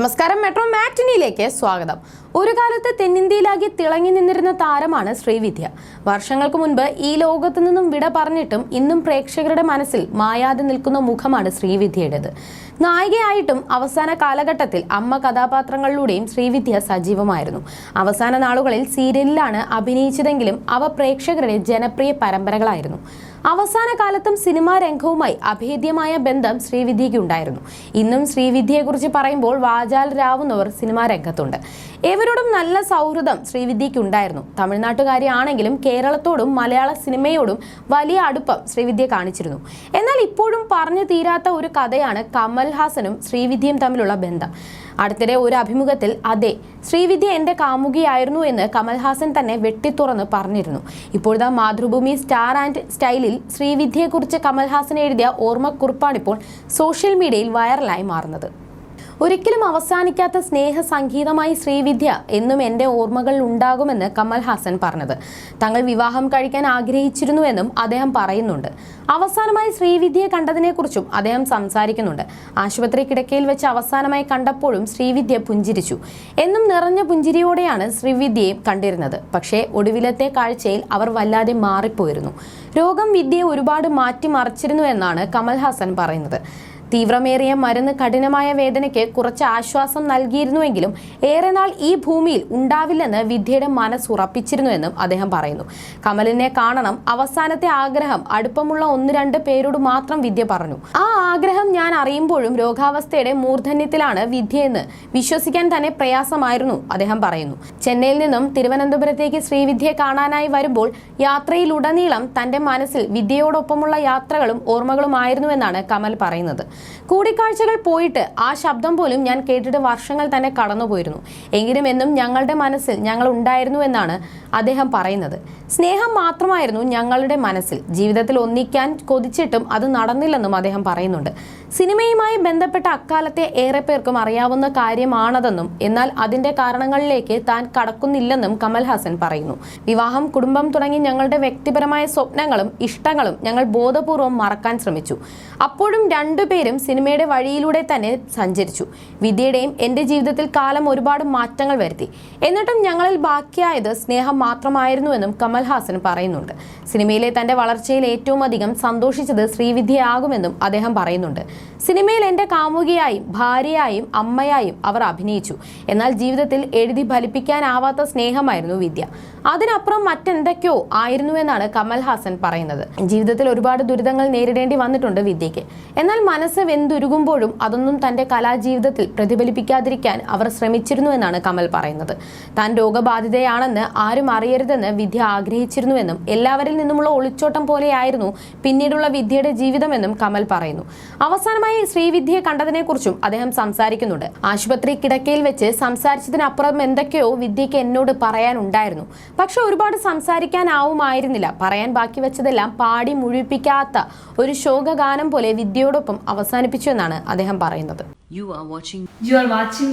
നമസ്കാരം. മെട്രോ മാറ്റിനിയിലേക്ക് സ്വാഗതം. ഒരു കാലത്ത് തെന്നിന്ത്യയിലാകെ തിളങ്ങി നിന്നിരുന്ന താരമാണ് ശ്രീവിദ്യ. വർഷങ്ങൾക്ക് മുൻപ് ഈ ലോകത്തു നിന്നും വിട പറഞ്ഞിട്ടും ഇന്നും പ്രേക്ഷകരുടെ മനസ്സിൽ മായാതെ നിൽക്കുന്ന മുഖമാണ് ശ്രീവിദ്യയുടേത്. നായികയായിട്ടും അവസാന കാലഘട്ടത്തിൽ അമ്മ കഥാപാത്രങ്ങളിലൂടെയും ശ്രീവിദ്യ സജീവമായിരുന്നു. അവസാന നാളുകളിൽ സീരിയലിലാണ് അഭിനയിച്ചതെങ്കിലും അവ പ്രേക്ഷകരുടെ ജനപ്രിയ പരമ്പരകളായിരുന്നു. അവസാന കാലത്തും സിനിമാ രംഗവുമായി അഭേദ്യമായ ബന്ധം ശ്രീവിദ്യയ്ക്ക് ഉണ്ടായിരുന്നു. ഇന്നും ശ്രീവിദ്യയെക്കുറിച്ച് പറയുമ്പോൾ വാചാൽ രാവുന്നവർ സിനിമാ രംഗത്തുണ്ട്. ഏവരോടും നല്ല സൗഹൃദം ശ്രീവിദ്യയ്ക്ക് ഉണ്ടായിരുന്നു. തമിഴ്നാട്ടുകാരിയാണെങ്കിലും കേരളത്തോടും മലയാള സിനിമയോടും വലിയ അടുപ്പം ശ്രീവിദ്യ കാണിച്ചിരുന്നു. എന്നാൽ ഇപ്പോഴും പറഞ്ഞു തീരാത്ത ഒരു കഥയാണ് കമൽഹാസനും ശ്രീവിദ്യയും തമ്മിലുള്ള ബന്ധം. അടുത്തിടെ ഒരു അഭിമുഖത്തിൽ അതെ ശ്രീവിദ്യ എന്റെ കാമുകിയായിരുന്നു എന്ന് കമൽഹാസൻ തന്നെ വെട്ടിത്തുറന്ന് പറഞ്ഞിരുന്നു. ഇപ്പോഴത്തെ മാതൃഭൂമി സ്റ്റാർ ആൻഡ് സ്റ്റൈലിൽ ശ്രീവിദ്യയെക്കുറിച്ച് കമൽഹാസൻ എഴുതിയ ഓർമ്മക്കുറിപ്പാണിപ്പോൾ സോഷ്യൽ മീഡിയയിൽ വൈറലായി മാറുന്നത്. ഒരിക്കലും അവസാനിക്കാത്ത സ്നേഹ സംഗീതമായി ശ്രീവിദ്യ എന്നും എന്റെ ഓർമ്മകളിൽ ഉണ്ടാകുമെന്ന് കമൽഹാസൻ പറഞ്ഞത്. തങ്ങൾ വിവാഹം കഴിക്കാൻ ആഗ്രഹിച്ചിരുന്നുവെന്നും അദ്ദേഹം പറയുന്നുണ്ട്. അവസാനമായി ശ്രീവിദ്യയെ കണ്ടതിനെക്കുറിച്ചും അദ്ദേഹം സംസാരിക്കുന്നുണ്ട്. ആശുപത്രി കിടക്കയിൽ വെച്ച് അവസാനമായി കണ്ടപ്പോഴും ശ്രീവിദ്യ പുഞ്ചിരിച്ചു. എന്നും നിറഞ്ഞ പുഞ്ചിരിയോടെയാണ് ശ്രീവിദ്യയെ കണ്ടിരുന്നത്. പക്ഷേ ഒടുവിലത്തെ കാഴ്ചയിൽ അവർ വല്ലാതെ മാറിപ്പോയിരുന്നു. രോഗം വിദ്യയെ ഒരുപാട് മാറ്റിമറിച്ചിരുന്നു എന്നാണ് കമൽ ഹാസൻ പറയുന്നത്. തീവ്രമേറിയ മരുന്ന് കഠിനമായ വേദനയ്ക്ക് കുറച്ച് ആശ്വാസം നൽകിയിരുന്നുവെങ്കിലും ഏറെ നാൾ ഈ ഭൂമിയിൽ ഉണ്ടാവില്ലെന്ന് വിദ്യയുടെ മനസ്സ് ഉറപ്പിച്ചിരുന്നുവെന്നും അദ്ദേഹം പറയുന്നു. കമലിനെ കാണണം അവസാനത്തെ ആഗ്രഹം അടുപ്പമുള്ള ഒന്ന് രണ്ട് പേരോട് മാത്രം വിദ്യ പറഞ്ഞു. ആ ആഗ്രഹം ഞാൻ അറിയുമ്പോഴും രോഗാവസ്ഥയുടെ മൂർധന്യത്തിലാണ് വിദ്യയെന്ന് വിശ്വസിക്കാൻ തന്നെ പ്രയാസമായിരുന്നു അദ്ദേഹം പറയുന്നു. ചെന്നൈയിൽ നിന്നും തിരുവനന്തപുരത്തേക്ക് ശ്രീവിദ്യയെ കാണാനായി വരുമ്പോൾ യാത്രയിലുടനീളം തന്റെ മനസ്സിൽ വിദ്യയോടൊപ്പമുള്ള യാത്രകളും ഓർമ്മകളുമായിരുന്നുവെന്നാണ് കമൽ പറയുന്നത്. കൂടിക്കാഴ്ചകൾ പോയിട്ട് ആ ശബ്ദം പോലും ഞാൻ കേട്ടിട്ട് വർഷങ്ങൾ തന്നെ കടന്നുപോയിരുന്നു. എങ്കിലും എന്നും ഞങ്ങളുടെ മനസ്സിൽ ഞങ്ങൾ ഉണ്ടായിരുന്നു എന്നാണ് അദ്ദേഹം പറയുന്നത്. സ്നേഹം മാത്രമായിരുന്നു ഞങ്ങളുടെ മനസ്സിൽ. ജീവിതത്തിൽ ഒന്നിക്കാൻ കൊതിച്ചിട്ടും അത് നടന്നില്ലെന്നും അദ്ദേഹം പറയുന്നുണ്ട്. സിനിമയുമായി ബന്ധപ്പെട്ട അക്കാലത്തെ ഏറെ പേർക്കും അറിയാവുന്ന കാര്യമാണതെന്നും എന്നാൽ അതിന്റെ കാരണങ്ങളിലേക്ക് താൻ കടക്കുന്നില്ലെന്നും കമൽഹാസൻ പറയുന്നു. വിവാഹം കുടുംബം തുടങ്ങി ഞങ്ങളുടെ വ്യക്തിപരമായ സ്വപ്നങ്ങളും ഇഷ്ടങ്ങളും ഞങ്ങൾ ബോധപൂർവം മറക്കാൻ ശ്രമിച്ചു. അപ്പോഴും രണ്ടുപേരും സിനിമയുടെ വഴിയിലൂടെ തന്നെ സഞ്ചരിച്ചു. വിദ്യയുടെയും എന്റെ ജീവിതത്തിൽ കാലം ഒരുപാട് മാറ്റങ്ങൾ വരുത്തി. എന്നിട്ടും ഞങ്ങളിൽ ബാക്കിയായത് സ്നേഹം മാത്രമായിരുന്നുവെന്നും കമൽഹാസൻ പറയുന്നുണ്ട്. സിനിമയിലെ തന്റെ വളർച്ചയിൽ ഏറ്റവും അധികം സന്തോഷിച്ചത് ശ്രീവിദ്യയാകുമെന്നും അദ്ദേഹം പറയുന്നുണ്ട്. സിനിമയിൽ എന്റെ കാമുകിയായും ഭാര്യയായും അമ്മയായും അവർ അഭിനയിച്ചു. എന്നാൽ ജീവിതത്തിൽ എഴുതി ഫലിപ്പിക്കാനാവാത്ത സ്നേഹമായിരുന്നു വിദ്യ. അതിനപ്പുറം മറ്റെന്തൊക്കെയോ ആയിരുന്നു എന്നാണ് കമൽഹാസൻ പറയുന്നത്. ജീവിതത്തിൽ ഒരുപാട് ദുരിതങ്ങൾ നേരിടേണ്ടി വന്നിട്ടുണ്ട് വിദ്യയ്ക്ക്. എന്നാൽ മനസ്സ് വെന്തുരുകുമ്പോഴും അതൊന്നും തന്റെ കലാജീവിതത്തിൽ പ്രതിഫലിപ്പിക്കാതിരിക്കാൻ അവർ ശ്രമിച്ചിരുന്നു എന്നാണ് കമൽ പറയുന്നത്. താൻ രോഗബാധിതയാണെന്ന് ആരും അറിയരുതെന്ന് വിദ്യ ആഗ്രഹിച്ചിരുന്നുവെന്നും എല്ലാവരിൽ നിന്നുമുള്ള ഒളിച്ചോട്ടം പോലെയായിരുന്നു പിന്നീടുള്ള വിദ്യയുടെ ജീവിതമെന്നും കമൽ പറയുന്നു. അവസാനമായി ശ്രീവിദ്യയെ കണ്ടതിനെക്കുറിച്ചും അദ്ദേഹം സംസാരിക്കുന്നുണ്ട്. ആശുപത്രി കിടക്കയിൽ വെച്ച് സംസാരിച്ചതിനപ്പുറം എന്തൊക്കെയോ വിദ്യയ്ക്ക് എന്നോട് പറയാനുണ്ടായിരുന്നു. പക്ഷെ ഒരുപാട് സംസാരിക്കാനാവുമായിരുന്നില്ല. പറയാൻ ബാക്കി വെച്ചതെല്ലാം പാടി മുഴിപ്പിക്കാത്ത ഒരു ശോകഗാനം പോലെ വിദ്യയോടൊപ്പം അവസാനിപ്പിച്ചു എന്നാണ് അദ്ദേഹം പറയുന്നത്. You are watching you are watching